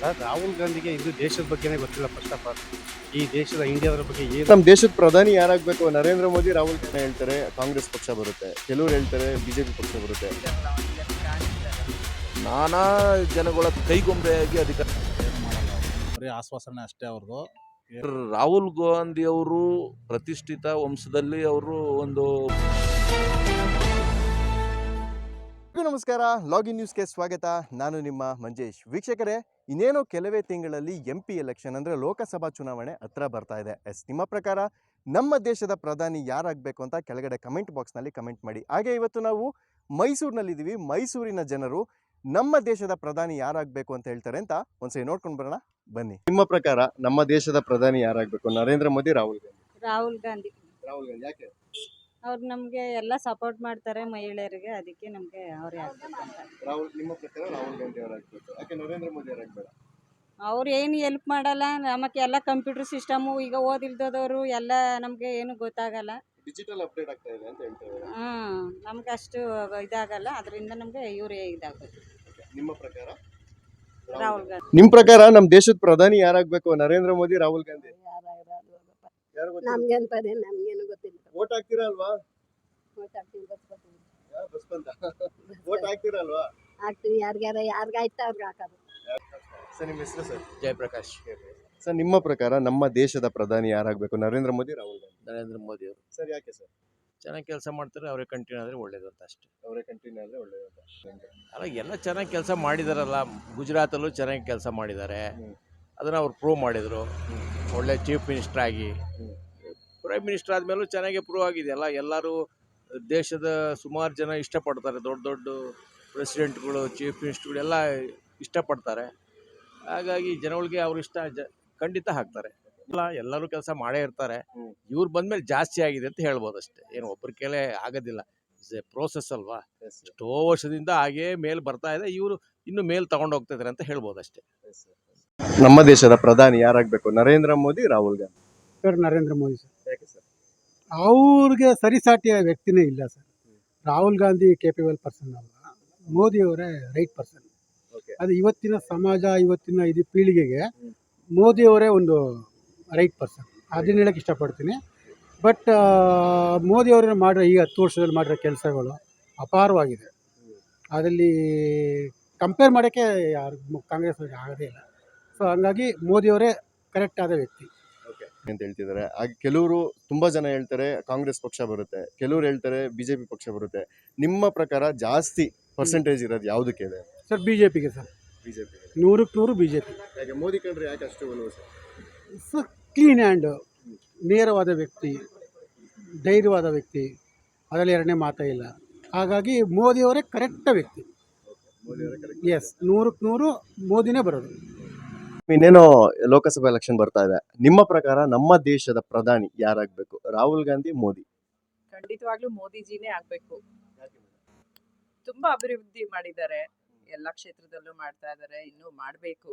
Sir Rahul ಗಾಂಧಿಗೆ ಇದು ದೇಶದ ಬಗ್ಗೆನೇ ಗೊತ್ತಿಲ್ಲ ಫಸ್ಟ್ ಆಫ್ ಆಲ್ ಈ ದೇಶದ ಇಂಡಿಯಾದ ಬಗ್ಗೆ ಏನು? ನಮ್ಮ ದೇಶದ ಪ್ರಧಾನಿ ಯಾರಾಗಬೇಕು? ನರೇಂದ್ರ ಮೋದಿ ರಾಹುಲ್ ಗಾಂಧಿ ಹೇಳ್ತಾರೆ ಕಾಂಗ್ರೆಸ್ ಪಕ್ಷ ಬರುತ್ತೆ. ಕೆಲವರು ಹೇಳ್ತಾರೆ ಬಿಜೆಪಿ ಪಕ್ಷ ಬರುತ್ತೆ. ನಾನಾ ಜನಗಳ ಕೈಗೊಂಬೆಯಾಗಿ ಅಧಿಕಾರ ಬರೀ ಆಶ್ವಾಸನೆ ಅಷ್ಟೇ ಅವ್ರದ್ದು ರಾಹುಲ್ ಗಾಂಧಿ ಅವರು ಪ್ರತಿಷ್ಠಿತ ವಂಶದಲ್ಲಿ ಅವರು ಒಂದು ಎಲ್ರಿಗೂ ನಮಸ್ಕಾರ. ಲಾಗಿನ್ ನ್ಯೂಸ್ಗೆ ಸ್ವಾಗತ. ನಾನು ನಿಮ್ಮ ಮಂಜೇಶ್. ವೀಕ್ಷಕರೇ ಇನ್ನೇನೋ ಕೆಲವೇ ತಿಂಗಳಲ್ಲಿ ಎಂ ಪಿ ಎಲೆಕ್ಷನ್ ಅಂದರೆ ಲೋಕಸಭಾ ಚುನಾವಣೆ ಹತ್ರ ಬರ್ತಾ ಇದೆ. ಎಸ್ ನಿಮ್ಮ ಪ್ರಕಾರ ನಮ್ಮ ದೇಶದ ಪ್ರಧಾನಿ ಯಾರಾಗಬೇಕು ಅಂತ ಕೆಳಗಡೆ ಕಮೆಂಟ್ ಬಾಕ್ಸ್ನಲ್ಲಿ ಕಮೆಂಟ್ ಮಾಡಿ. ಹಾಗೆ ಇವತ್ತು ನಾವು ಮೈಸೂರಿನಲ್ಲಿದ್ದೀವಿ. ಮೈಸೂರಿನ ಜನರು ನಮ್ಮ ದೇಶದ ಪ್ರಧಾನಿ ಯಾರಾಗಬೇಕು ಅಂತ ಹೇಳ್ತಾರೆ ಅಂತ ಒಂದ್ಸರಿ ನೋಡ್ಕೊಂಡು ಬರೋಣ. ಬನ್ನಿ. ನಿಮ್ಮ ಪ್ರಕಾರ ನಮ್ಮ ದೇಶದ ಪ್ರಧಾನಿ ಯಾರಾಗಬೇಕು? ನರೇಂದ್ರ ಮೋದಿ ರಾಹುಲ್ ಗಾಂಧಿ. ರಾಹುಲ್ ಗಾಂಧಿ. ರಾಹುಲ್ ಗಾಂಧಿ. ಯಾಕೆ? ಅವ್ರು ನಮಗೆ ಎಲ್ಲ ಸಪೋರ್ಟ್ ಮಾಡ್ತಾರೆ ಮಹಿಳೆಯರಿಗೆ ಅದಕ್ಕೆ ನಮಗೆ ಅವ್ರು ಆಗ್ಬೇಕಂತ ರಾಹುಲ್ ನಿಮ್ಮ ಪ್ರಕಾರ ರಾಹುಲ್ ಗಾಂಧಿ ಅವರಾಗಬೇಕು ಯಾಕೆ ನರೇಂದ್ರ ಮೋದಿ ಅವರಾಗಬೇಡ ಅವ್ರು ಏನು ಹೆಲ್ಪ್ ಮಾಡಲ್ಲ ನಮಗೆ ಎಲ್ಲ ಕಂಪ್ಯೂಟರ್ ಸಿಸ್ಟಮು ಈಗ ಓದಿಲ್ದದವರು ಎಲ್ಲ ನಮಗೆ ಏನು ಗೊತ್ತಾಗಲ್ಲ. ಡಿಜಿಟಲ್ ಅಪ್ಡೇಟ್ ಆಗ್ತಾ ಇದೆ ಅಂತ ಹೇಳ್ತಾ ಇದ್ದಾರೆ. ಹ್ಞೂ ನಮ್ಗೆ ಅಷ್ಟು ಇದಾಗಲ್ಲ ಅದರಿಂದ ನಮಗೆ ಇವರೇ ಇದಾಗುತ್ತೆ ನಿಮ್ಮ ಪ್ರಕಾರ? ರಾಹುಲ್ ಗಾಂಧಿ. ನಿಮ್ ಪ್ರಕಾರ ನಮ್ ದೇಶದ ಪ್ರಧಾನಿ ಯಾರಾಗ್ಬೇಕು ನರೇಂದ್ರ ಮೋದಿ ರಾಹುಲ್ ಗಾಂಧಿ? ಯಾರು ನಮ್ಗೆ ಅಂತದೆ ನಮ್ಗೇನು ಗೊತ್ತಿಲ್ಲ. ವೋಟ್ ಹಾಕ್ತೀರಾ ಅಲ್ವಾ ಬಸ್. ವೋಟ್ ಹಾಕ್ತೀರಾ ಅಲ್ವಾ ಹಾಕ್ತೀವಿ ಯಾರ್ಗ್ಯಾರ ಯಾರ್ಗಾಯ್ತ ಅವ್ರಿಗೆ ಹಾಕೋದು. ಸರ್ ನಿಮ್ಮ ಹೆಸರು ಸರ್? ಜಯಪ್ರಕಾಶ್. ಸರ್ ನಿಮ್ಮ ಪ್ರಕಾರ ನಮ್ಮ ದೇಶದ ಪ್ರಧಾನಿ ಯಾರಾಗಬೇಕು? ನರೇಂದ್ರ ಮೋದಿ ರಾಹುಲ್ ಗಾಂಧಿ? ನರೇಂದ್ರ ಮೋದಿ ಅವರು. ಸರ್ ಯಾಕೆ ಸರ್? ಚೆನ್ನಾಗಿ ಕೆಲಸ ಮಾಡ್ತಾರೆ ಅವರೇ ಕಂಟಿನ್ಯೂ ಆದರೆ ಒಳ್ಳೇದು ಅಂತ ಅಷ್ಟೇ. ಅವರೇ ಕಂಟಿನ್ಯೂ ಆದರೆ ಒಳ್ಳೇದು ಅಲ್ಲ ಎಲ್ಲ ಚೆನ್ನಾಗಿ ಕೆಲಸ ಮಾಡಿದಾರಲ್ಲ ಗುಜರಾತಲ್ಲೂ ಚೆನ್ನಾಗಿ ಕೆಲಸ ಮಾಡಿದ್ದಾರೆ. ಅದನ್ನು ಅವ್ರು ಪ್ರೂವ್ ಮಾಡಿದರು. ಒಳ್ಳೆ ಚೀಫ್ ಮಿನಿಸ್ಟರ್ ಆಗಿ. ಪ್ರೈಮ್ ಮಿನಿಸ್ಟರ್ ಆದಮೇಲೂ ಚೆನ್ನಾಗಿ ಪ್ರೂವ್ ಆಗಿದೆಯಲ್ಲ ಎಲ್ಲರೂ ದೇಶದ ಸುಮಾರು ಜನ ಇಷ್ಟಪಡ್ತಾರೆ. ದೊಡ್ಡ ದೊಡ್ಡ ಪ್ರೆಸಿಡೆಂಟ್ಗಳು ಚೀಫ್ ಮಿನಿಸ್ಟರ್ಗಳು ಎಲ್ಲ ಇಷ್ಟಪಡ್ತಾರೆ. ಹಾಗಾಗಿ ಜನಗಳಿಗೆ ಅವ್ರು ಇಷ್ಟ ಜ ಖಂಡಿತ ಹಾಕ್ತಾರೆ. ಎಲ್ಲ ಎಲ್ಲರೂ ಕೆಲಸ ಮಾಡೇ ಇರ್ತಾರೆ. ಇವ್ರು ಬಂದ್ಮೇಲೆ ಜಾಸ್ತಿ ಆಗಿದೆ ಅಂತ ಹೇಳ್ಬೋದು ಅಷ್ಟೇ. ಏನು ಒಬ್ಬರ ಕೇಳೆ ಆಗೋದಿಲ್ಲ. ಇಸ್ ಎ ಪ್ರೋಸೆಸ್ ಅಲ್ವಾ? ಎಷ್ಟೋ ವರ್ಷದಿಂದ ಹಾಗೇ ಮೇಲೆ ಬರ್ತಾ ಇದೆ. ಇವರು ಇನ್ನು ಮೇಲ್ ತಗೊಂಡು ಹೋಗ್ತಾ ಇದಾರೆ ಅಂತ ಹೇಳ್ಬೋದು ಅಷ್ಟೇ. ನಮ್ಮ ದೇಶದ ಪ್ರಧಾನಿ ಯಾರಾಗಬೇಕು? ನರೇಂದ್ರ ಮೋದಿ ರಾಹುಲ್ ಗಾಂಧಿ? ಸರ್ ನರೇಂದ್ರ ಮೋದಿ ಸರ್ ಯಾಕೆ ಸರ್? ಅವ್ರಿಗೆ ಸರಿಸಾಟಿಯ ವ್ಯಕ್ತಿನೇ ಇಲ್ಲ sir. Rahul Gandhi capable person ಅಲ್ಲ. ಮೋದಿ ಅವರೇ ರೈಟ್ ಪರ್ಸನ್ ಓಕೆ ಅದು ಇವತ್ತಿನ ಸಮಾಜ ಇವತ್ತಿನ ಇದು ಪೀಳಿಗೆಗೆ ಮೋದಿ ಅವರೇ ಒಂದು ರೈಟ್ ಪರ್ಸನ್ ಅದನ್ನ ಹೇಳಕ್ಕೆ ಇಷ್ಟಪಡ್ತೀನಿ. ಬಟ್ ಮೋದಿ ಅವರು ಮಾಡಿರೋ ಈ ಹತ್ತು ವರ್ಷದಲ್ಲಿ ಮಾಡಿರೋ ಕೆಲಸಗಳು ಅಪಾರವಾಗಿದೆ. ಅದರಲ್ಲಿ ಕಂಪೇರ್ ಮಾಡೋಕ್ಕೆ ಯಾರು ಕಾಂಗ್ರೆಸ್ ಆಗೋದೇ ಇಲ್ಲ. ಸೊ ಹಂಗಾಗಿ ಮೋದಿಯವರೇ ಕರೆಕ್ಟ್ ಆದ ವ್ಯಕ್ತಿ. ಅಂತ ಹೇಳ್ತಿದ್ದಾರೆ. ಹಾಗೆ ಕೆಲವರು ತುಂಬಾ ಜನ ಹೇಳ್ತಾರೆ ಕಾಂಗ್ರೆಸ್ ಪಕ್ಷ ಬರುತ್ತೆ. ಕೆಲವರು ಹೇಳ್ತಾರೆ ಬಿಜೆಪಿ ಪಕ್ಷ ಬರುತ್ತೆ. ನಿಮ್ಮ ಪ್ರಕಾರ ಜಾಸ್ತಿ ಪರ್ಸೆಂಟೇಜ್ ಇರೋದು ಯಾವುದಕ್ಕೆ ಇದೆ? ಸರ್ ಬಿ ಜೆ ಪಿಗೆ ಸರ್. ಬಿಜೆಪಿ. ನೂರಕ್ಕೆ ನೂರು ಬಿ ಜೆ ಪಿ ಯಾಕೆ ಮೋದಿ ಕಂಡ್ರೆ ಯಾಕೆ ಅಷ್ಟು ಒಲವು ಸರ್? ಸರ್ ಕ್ಲೀನ್ ಆ್ಯಂಡ್ ನೇರವಾದ ವ್ಯಕ್ತಿ ಧೈರ್ಯವಾದ ವ್ಯಕ್ತಿ ಅದರಲ್ಲಿ ಎರಡನೇ ಮಾತೇ ಇಲ್ಲ. ಹಾಗಾಗಿ ಮೋದಿಯವರೇ ಕರೆಕ್ಟ್ ವ್ಯಕ್ತಿ. ಎಸ್ ನೂರಕ್ಕೆ ನೂರು ಮೋದಿನೇ ಬರೋದು. ಇನ್ನೇನೋ ಲೋಕಸಭಾ ಎಲೆಕ್ಷನ್ ಬರ್ತಾ ಇದೆ. ನಿಮ್ಮ ಪ್ರಕಾರ ನಮ್ಮ ದೇಶದ ಪ್ರಧಾನಿ ಯಾರಾಗಬೇಕು? ರಾಹುಲ್ ಗಾಂಧಿ ಮೋದಿ? ಖಂಡಿತವಾಗ್ಲೂ ಮೋದಿಜಿನೇ ಆಗ್ಬೇಕು. ತುಂಬಾ ಅಭಿವೃದ್ಧಿ ಮಾಡಿದ್ದಾರೆ. ಎಲ್ಲ ಕ್ಷೇತ್ರದಲ್ಲೂ ಮಾಡ್ತಾ ಇದ್ದಾರೆ. ಇನ್ನೂ ಮಾಡಬೇಕು.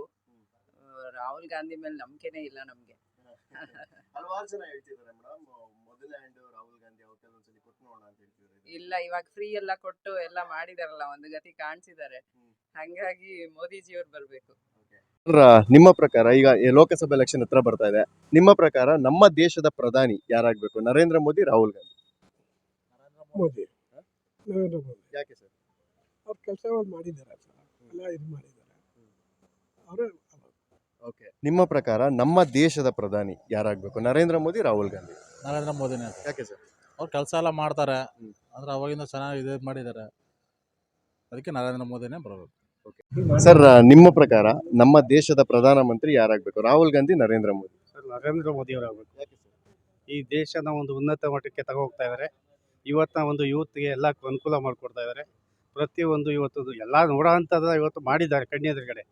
ರಾಹುಲ್ ಗಾಂಧಿ ಮೇಲೆ ನಂಬಿಕೆನೇ ಇಲ್ಲ ನಮ್ಗೆ. ಹಲವಾರು ಜನ ಹೇಳ್ತಿದ್ದಾರೆ ಮೇಡಮ್. ಮೊದಲ ಹ್ಯಾಂಡ್ ರಾಹುಲ್ ಗಾಂಧಿ ಅವ್ರ ಕೊಟ್ಟು ನೋಡೋಣ ಅಂತ ಹೇಳ್ತಿದ್ದಾರೆ. ಇಲ್ಲ ಇವಾಗ ಫ್ರೀ ಎಲ್ಲ ಕೊಟ್ಟು ಎಲ್ಲ ಮಾಡಿದಾರಲ್ಲ ಒಂದು ಗತಿ ಕಾಣಿಸಿದ್ದಾರೆ. ಹಂಗಾಗಿ ಮೋದಿಜಿಯವ್ರು ಬರ್ಬೇಕು. ನಿಮ್ಮ ಪ್ರಕಾರ ಈಗ ಲೋಕಸಭೆ ಎಲೆಕ್ಷನ್ ಹತ್ರ ಬರ್ತಾ ಇದೆ. ನಿಮ್ಮ ಪ್ರಕಾರ ನಮ್ಮ ದೇಶದ ಪ್ರಧಾನಿ ಯಾರಾಗಬೇಕು? ನರೇಂದ್ರ ಮೋದಿ ರಾಹುಲ್ ಗಾಂಧಿ? ಮೋದಿ. ನರೇಂದ್ರ ಮೋದಿ. ಯಾಕೆ ಸರ್? ಅವ್ರು ಕೆಲಸಗಳು ಮಾಡಿದ್ದಾರೆ ಎಲ್ಲ ಇದು ಮಾಡಿದ್ದಾರೆ. ಅವರೇ ಓಕೆ. ನಿಮ್ಮ ಪ್ರಕಾರ ನಮ್ಮ ದೇಶದ ಪ್ರಧಾನಿ ಯಾರಾಗಬೇಕು? ನರೇಂದ್ರ ಮೋದಿ ರಾಹುಲ್ ಗಾಂಧಿ? ನರೇಂದ್ರ ಮೋದಿನೇ. ಯಾಕೆ ಸರ್? ಅವ್ರು ಕೆಲಸ ಎಲ್ಲ ಮಾಡ್ತಾರೆ. ಅಂದ್ರೆ ಅವಾಗಿಂದ ಚೆನ್ನಾಗಿ ಇದು ಮಾಡಿದ್ದಾರೆ. ಅದಕ್ಕೆ ನರೇಂದ್ರ ಮೋದಿನೇ ಬರಬೇಕು ಸರ್ ನಿಮ್ಮ ಪ್ರಕಾರ ನಮ್ಮ ದೇಶದ ಪ್ರಧಾನಮಂತ್ರಿ ಯಾರಾಗಬೇಕು? ರಾಹುಲ್ ಗಾಂಧಿ ನರೇಂದ್ರ ಮೋದಿ. ಸರ್ ನರೇಂದ್ರ ಮೋದಿ ಅವರಾಗಬೇಕು. ಈ ದೇಶನ ಒಂದು ಉನ್ನತ ಮಟ್ಟಕ್ಕೆ ತಗೋ ಹೋಗ್ತಾ ಇದ್ದಾರೆ ಇವತ್ತಿನ ಒಂದು ಯೂತ್ಗೆ ಎಲ್ಲ ಅನುಕೂಲ ಮಾಡಿಕೊಡ್ತಾ ಇದ್ದಾರೆ ಪ್ರತಿಯೊಂದು ಇವತ್ತು ಎಲ್ಲ ನೋಡೋ ಅಂಥದ್ದು ಇವತ್ತು ಮಾಡಿದ್ದಾರೆ ಕಣ್ಣೆದುರುಗಡೆ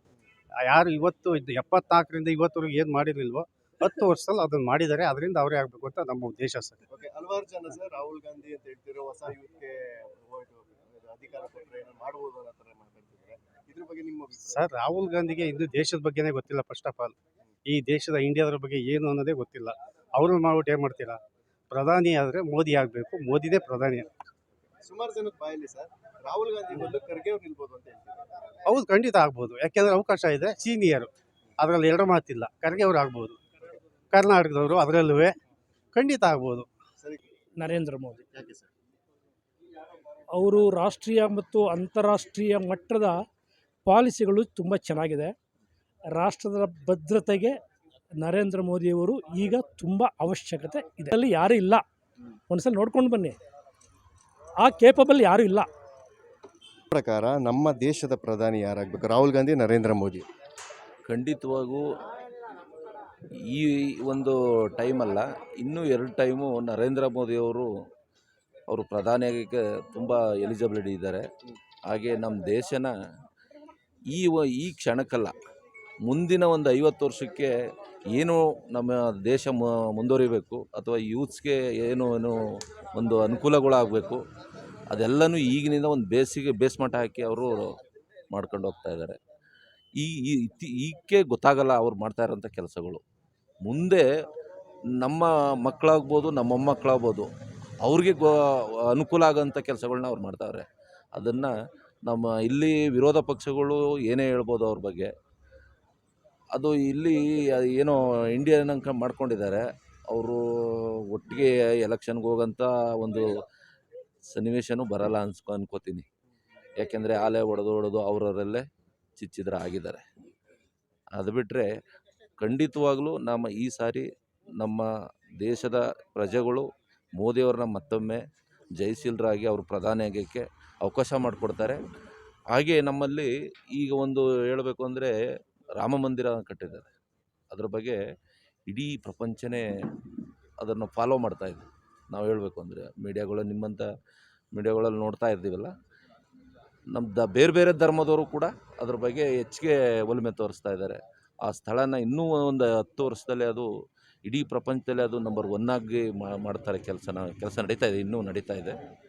ಯಾರು ಇವತ್ತು ಎಪ್ಪತ್ನಾಲ್ಕರಿಂದ ಇವತ್ತವರೆಗೆ ಏನು ಮಾಡಿರಲಿಲ್ವೋ ಹತ್ತು ವರ್ಷದಲ್ಲಿ ಅದನ್ನು ಮಾಡಿದ್ದಾರೆ. ಅದರಿಂದ ಅವರೇ ಆಗಬೇಕು ಅಂತ ನಮ್ಮ ಉದ್ದೇಶ ಸರ್ ಓಕೆ ಹಲವಾರು ಜನ ಸರ್ ರಾಹುಲ್ ಗಾಂಧಿ ಅಂತ ಹೇಳ್ತಿರೋ ಹೊಸ ಯೂತ್ಗೆ ಅಧಿಕಾರ ಕೊಟ್ಟರೆ ಏನೋ ಮಾಡ್ಬೋದು ಅನ್ನೋ ಥರ ಮಾತಾಡ್ತಿದ್ದಾರೆ. ಇದ್ರ ಬಗ್ಗೆ ನಿಮ್ಮ ಅಭಿಪ್ರಾಯ? ಸರ್ ರಾಹುಲ್ ಗಾಂಧಿಗೆ ಇದು ದೇಶದ ಬಗ್ಗೆನೇ ಗೊತ್ತಿಲ್ಲ ಫಸ್ಟ್ ಆಫ್ ಆಲ್ ಈ ದೇಶದ ಇಂಡಿಯಾದ್ರ ಬಗ್ಗೆ ಏನು ಅನ್ನೋದೇ ಗೊತ್ತಿಲ್ಲ. ಅವ್ರನ್ನ ಮಾಡ್ಬಿಟ್ಟು ಏನು ಮಾಡ್ತೀರಾ? ಪ್ರಧಾನಿ ಆದರೆ ಮೋದಿ ಆಗಬೇಕು. ಮೋದಿನೇ ಪ್ರಧಾನಿ. ಸುಮಾರು ಜನದ ಬಾಯಲ್ಲಿ ಸರ್ ರಾಹುಲ್ ಗಾಂಧಿ ಬದಲು ಖರ್ಗೆ ಅವ್ರು ನಿಲ್ಬೋದು ಅಂತ ಹೇಳ್ತಿದ್ದಾರೆ. ಹೌದು ಖಂಡಿತ ಆಗ್ಬೋದು. ಯಾಕೆಂದ್ರೆ ಅವಕಾಶ ಇದೆ ಸೀನಿಯರು. ಅದರಲ್ಲಿ ಎರಡು ಮಾತಿಲ್ಲ. ಖರ್ಗೆ ಅವರು ಆಗ್ಬೋದು. ಕರ್ನಾಟಕದವರು ಅದರಲ್ಲೂ ಖಂಡಿತ ಆಗ್ಬೋದು. ನರೇಂದ್ರ ಮೋದಿ. ಯಾಕೆ ಸರ್? ಅವರು ರಾಷ್ಟ್ರೀಯ ಮತ್ತು ಅಂತಾರಾಷ್ಟ್ರೀಯ ಮಟ್ಟದ ಪಾಲಿಸಿಗಳು ತುಂಬ ಚೆನ್ನಾಗಿದೆ. ರಾಷ್ಟ್ರದ ಭದ್ರತೆಗೆ ನರೇಂದ್ರ ಮೋದಿಯವರು ಈಗ ತುಂಬ ಅವಶ್ಯಕತೆ ಇದೆ. ಅಲ್ಲಿ ಯಾರೂ ಇಲ್ಲ. ಒಂದ್ಸಲ ನೋಡ್ಕೊಂಡು ಬನ್ನಿ. ಆ ಕೇಪಬಲ್ ಯಾರೂ ಇಲ್ಲ. ಪ್ರಕಾರ ನಮ್ಮ ದೇಶದ ಪ್ರಧಾನಿ ಯಾರಾಗಬೇಕು? ರಾಹುಲ್ ಗಾಂಧಿ ನರೇಂದ್ರ ಮೋದಿ? ಖಂಡಿತವಾಗೂ ಈ ಒಂದು ಟೈಮಲ್ಲ ಇನ್ನೂ ಎರಡು ಟೈಮು ನರೇಂದ್ರ ಮೋದಿಯವರು ಅವರು ಪ್ರಧಾನಿಯಾಗಕ್ಕೆ ತುಂಬ ಎಲಿಜಿಬಿಲಿಟಿ ಇದ್ದಾರೆ. ಹಾಗೆ ನಮ್ಮ ದೇಶನ ಈ ಈ ಕ್ಷಣಕ್ಕಲ್ಲ, ಮುಂದಿನ ಒಂದು ಐವತ್ತು ವರ್ಷಕ್ಕೆ ಏನು ನಮ್ಮ ದೇಶ ಮುಂದುವರಿಬೇಕು, ಅಥವಾ ಯೂತ್ಸ್ಗೆ ಏನು ಏನು ಒಂದು ಅನುಕೂಲಗಳಾಗಬೇಕು, ಅದೆಲ್ಲನೂ ಈಗಿನಿಂದ ಒಂದು ಬೇಸಿಗೆ, ಬೇಸ್ ಮಟ್ಟ ಹಾಕಿ ಅವರು ಮಾಡ್ಕೊಂಡು ಹೋಗ್ತಾ ಇದ್ದಾರೆ. ಈ ಈ ಇತ್ತಿ- ಈಗ್ಗೆ ಗೊತ್ತಾಗಲ್ಲ ಅವ್ರು ಮಾಡ್ತಾ ಇರೋಂಥ ಕೆಲಸಗಳು. ಮುಂದೆ ನಮ್ಮ ಮಕ್ಕಳಾಗ್ಬೋದು, ನಮ್ಮ ಮೊಮ್ಮಕ್ಕಳಾಗ್ಬೋದು ಅವ್ರಿಗೆ ಗೊ, ಅನುಕೂಲ ಆಗೋಂಥ ಕೆಲಸಗಳನ್ನ ಅವ್ರು ಮಾಡ್ತಾವ್ರೆ. ಅದನ್ನು ನಮ್ಮ ಇಲ್ಲಿ ವಿರೋಧ ಪಕ್ಷಗಳು ಏನೇ ಹೇಳ್ಬೋದು ಅವ್ರ ಬಗ್ಗೆ. ಅದು ಇಲ್ಲಿ ಏನೋ ಇಂಡಿಯನ್ ಅಂಕ ಮಾಡ್ಕೊಂಡಿದ್ದಾರೆ. ಅವರು ಒಟ್ಟಿಗೆ ಎಲೆಕ್ಷನ್ಗೆ ಹೋಗೋಂಥ ಒಂದು ಸನ್ನಿವೇಶನೂ ಬರಲ್ಲ ಅನ್ಸ್ಕೊ ಅನ್ಕೋತೀನಿ. ಯಾಕೆಂದರೆ ಆಲೆ ಒಡೆದು ಹೊಡೆದು ಅವರವರಲ್ಲೇ ಚಿಚ್ಚಿದ್ರ ಆಗಿದ್ದಾರೆ. ಅದು ಬಿಟ್ಟರೆ ಖಂಡಿತವಾಗಲೂ ನಮ್ಮ ಈ ಸಾರಿ ನಮ್ಮ ದೇಶದ ಪ್ರಜೆಗಳು ಮೋದಿಯವ್ರನ್ನ ಮತ್ತೊಮ್ಮೆ ಜಯಶೀಲರಾಗಿ ಅವರು ಪ್ರಧಾನಿ ಆಗೋಕ್ಕೆ ಅವಕಾಶ ಮಾಡಿಕೊಡ್ತಾರೆ. ಹಾಗೆ ನಮ್ಮಲ್ಲಿ ಈಗ ಒಂದು ಹೇಳಬೇಕು ಅಂದರೆ ರಾಮ ಮಂದಿರ ಕಟ್ಟಿದ್ದಾರೆ. ಅದ್ರ ಬಗ್ಗೆ ಇಡೀ ಪ್ರಪಂಚನೇ ಅದನ್ನು ಫಾಲೋ ಮಾಡ್ತಾ ಇದೆ. ನಾವು ಹೇಳಬೇಕು ಅಂದರೆ ಮೀಡಿಯಾಗಳು ನಿಮ್ಮಂಥ ಮೀಡಿಯಾಗಳಲ್ಲಿ ನೋಡ್ತಾ ಇರ್ತೀವಲ್ಲ ನಮ್ಮ ದ ಬೇರೆ ಬೇರೆ ಧರ್ಮದವರು ಕೂಡ ಅದ್ರ ಬಗ್ಗೆ ಹೆಚ್ಚಿಗೆ ಒಲುಮೆ ತೋರಿಸ್ತಾ ಇದ್ದಾರೆ. ಆ ಸ್ಥಳನ ಇನ್ನೂ ಒಂದು ಹತ್ತು ವರ್ಷದಲ್ಲಿ ಅದು ಇಡೀ ಪ್ರಪಂಚದಲ್ಲಿ ಅದು ನಂಬರ್ ಒನ್ ಆಗಿ ಮಾ- ಮಾಡ್ತಾರೆ ಕೆಲಸನ, ಕೆಲಸ ನಡೀತಾ ಇದೆ, ಇನ್ನೂ ನಡೀತಾ ಇದೆ.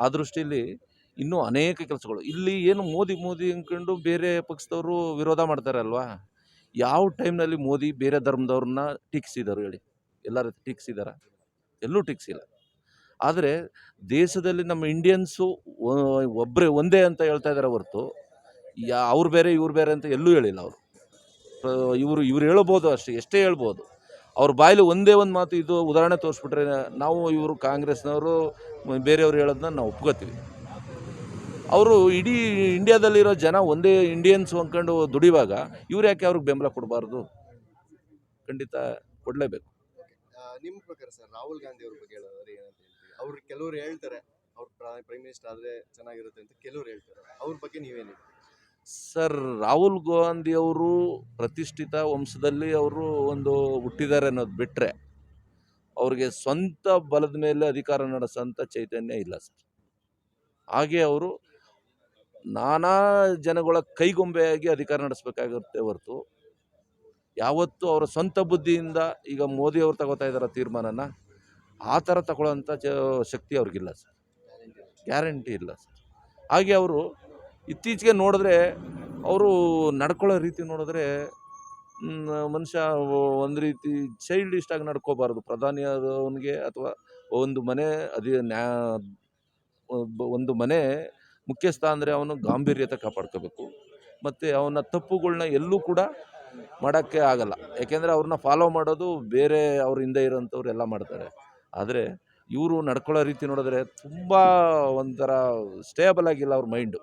ಆ ದೃಷ್ಟಿಯಲ್ಲಿ ಇನ್ನೂ ಅನೇಕ ಕೆಲಸಗಳು. ಇಲ್ಲಿ ಏನು ಮೋದಿ ಮೋದಿ ಅಂದ್ಕೊಂಡು ಬೇರೆ ಪಕ್ಷದವರು ವಿರೋಧ ಮಾಡ್ತಾರಲ್ವಾ ಯಾವ ಟೈಮ್ನಲ್ಲಿ ಮೋದಿ ಬೇರೆ ಧರ್ಮದವ್ರನ್ನ ಟೀಕಿಸಿದರು ಹೇಳಿ? ಎಲ್ಲರೂ ಟೀಕಿಸಿದಾರ? ಎಲ್ಲೂ ಟೀಕಿಸಿಲ್ಲ. ಆದರೆ ದೇಶದಲ್ಲಿ ನಮ್ಮ ಇಂಡಿಯನ್ಸು ಒಬ್ಬರೇ ಒಂದೇ ಅಂತ ಹೇಳ್ತಾ ಇದ್ದಾರೆ ಹೊರತು, ಯಾ, ಅವ್ರು ಬೇರೆ, ಇವ್ರು ಬೇರೆ ಅಂತ ಎಲ್ಲೂ ಹೇಳಿಲ್ಲ ಅವರು. ಇವರು, ಇವ್ರು ಹೇಳ್ಬೋದು ಅಷ್ಟೇ, ಎಷ್ಟೇ ಹೇಳ್ಬೋದು. ಅವ್ರ ಬಾಯಲ್ಲಿ ಒಂದೇ ಒಂದು ಮಾತು ಇದು ಉದಾಹರಣೆ ತೋರಿಸ್ಬಿಟ್ರೆ, ನಾವು ಇವರು ಕಾಂಗ್ರೆಸ್ನವರು, ಬೇರೆಯವ್ರು ಹೇಳೋದನ್ನ ನಾವು ಒಪ್ಕೋತೀವಿ. ಅವರು ಇಡೀ ಇಂಡಿಯಾದಲ್ಲಿರೋ ಜನ ಒಂದೇ ಇಂಡಿಯನ್ಸ್ ಅಂದ್ಕೊಂಡು ದುಡಿವಾಗ ಇವ್ರು ಯಾಕೆ ಅವ್ರಿಗೆ ಬೆಂಬಲ ಕೊಡಬಾರ್ದು? ಖಂಡಿತ ಕೊಡಲೇಬೇಕು. ನಿಮ್ಮ ಪ್ರಕಾರ ಸರ್, ರಾಹುಲ್ ಗಾಂಧಿ ಅವ್ರ ಬಗ್ಗೆ ಹೇಳೋದ್ರೆ ಏನಂತ ಅವ್ರು ಕೆಲವರು ಹೇಳ್ತಾರೆ, ಅವ್ರು ಪ್ರೈಮ್ ಮಿನಿಸ್ಟರ್ ಆದರೆ ಚೆನ್ನಾಗಿರುತ್ತೆ ಅಂತ ಕೆಲವರು ಹೇಳ್ತಾರೆ. ಅವ್ರ ಬಗ್ಗೆ ನೀವೇನು ಸರ್, ರಾಹುಲ್ ಗಾಂಧಿ ಅವರು ಪ್ರತಿಷ್ಠಿತ ವಂಶದಲ್ಲಿ ಅವರು ಒಂದು ಹುಟ್ಟಿದ್ದಾರೆ ಅನ್ನೋದು ಬಿಟ್ಟರೆ ಅವ್ರಿಗೆ ಸ್ವಂತ ಬಲದ ಮೇಲೆ ಅಧಿಕಾರ ನಡೆಸೋಂಥ ಚೈತನ್ಯ ಇಲ್ಲ ಸರ್. ಹಾಗೆ ಅವರು ನಾನಾ ಜನಗಳ ಕೈಗೊಂಬೆಯಾಗಿ ಅಧಿಕಾರ ನಡೆಸಬೇಕಾಗುತ್ತೆ ಹೊರತು ಯಾವತ್ತೂ ಅವರ ಸ್ವಂತ ಬುದ್ಧಿಯಿಂದ ಈಗ ಮೋದಿ ಅವರು ತಗೋತಾ ಇದ್ದಾರೆ ತೀರ್ಮಾನನ, ಆ ಥರ ತಗೊಳ್ಳೋಂಥ ಚ ಶಕ್ತಿ ಅವ್ರಿಗಿಲ್ಲ ಸರ್. ಗ್ಯಾರಂಟಿ ಇಲ್ಲ ಸರ್. ಹಾಗೆ ಅವರು ಇತ್ತೀಚೆಗೆ ನೋಡಿದ್ರೆ ಅವರು ನಡ್ಕೊಳ್ಳೋ ರೀತಿ ನೋಡಿದ್ರೆ ಮನುಷ್ಯ ಒಂದು ರೀತಿ ಚೈಲ್ಡ್ ಇಷ್ಟಾಗಿ ನಡ್ಕೋಬಾರ್ದು. ಪ್ರಧಾನಿ ಆದವನಿಗೆ ಅಥವಾ ಒಂದು ಮನೆ ಅದೇ ನ್ಯಾ ಒಂದು ಮನೆ ಮುಖ್ಯಸ್ಥ ಅಂದರೆ ಅವನು ಗಾಂಭೀರ್ಯತೆ ಕಾಪಾಡ್ಕೋಬೇಕು. ಮತ್ತು ಅವನ ತಪ್ಪುಗಳನ್ನ ಎಲ್ಲೂ ಕೂಡ ಮಾಡೋಕ್ಕೆ ಆಗಲ್ಲ. ಯಾಕೆಂದರೆ ಅವ್ರನ್ನ ಫಾಲೋ ಮಾಡೋದು ಬೇರೆ ಅವ್ರ ಹಿಂದೆ ಇರೋಂಥವ್ರು ಎಲ್ಲ ಮಾಡ್ತಾರೆ. ಆದರೆ ಇವರು ನಡ್ಕೊಳ್ಳೋ ರೀತಿ ನೋಡಿದ್ರೆ ತುಂಬ ಒಂಥರ ಸ್ಟೇಬಲ್ ಆಗಿಲ್ಲ ಅವ್ರ ಮೈಂಡು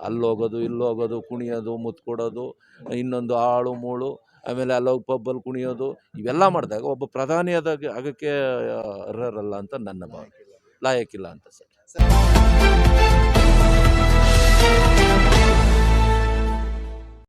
ಅಲ್ಲೋಗೋದು ಇಲ್ಲೋಗೋದು ಕುಣಿಯೋದು ಮುತ್ಕೊಡೋದು ಇನ್ನೊಂದು ಆಳು ಮೂಳು ಆಮೇಲೆ ಅಲ್ಲೋಗಿ ಪಬ್ಬಲ್ಲಿ ಕುಣಿಯೋದು ಇವೆಲ್ಲ ಮಾಡಿದಾಗ ಒಬ್ಬ ಪ್ರಧಾನಿ ಆದಾಗ ಅದಕ್ಕೆ ಅರ್ಹರಲ್ಲ ಅಂತ ನನ್ನ ಭಾವನೆ. ಲಾಯಕ್ಕಿಲ್ಲ. ಅಂತ ಸರ್.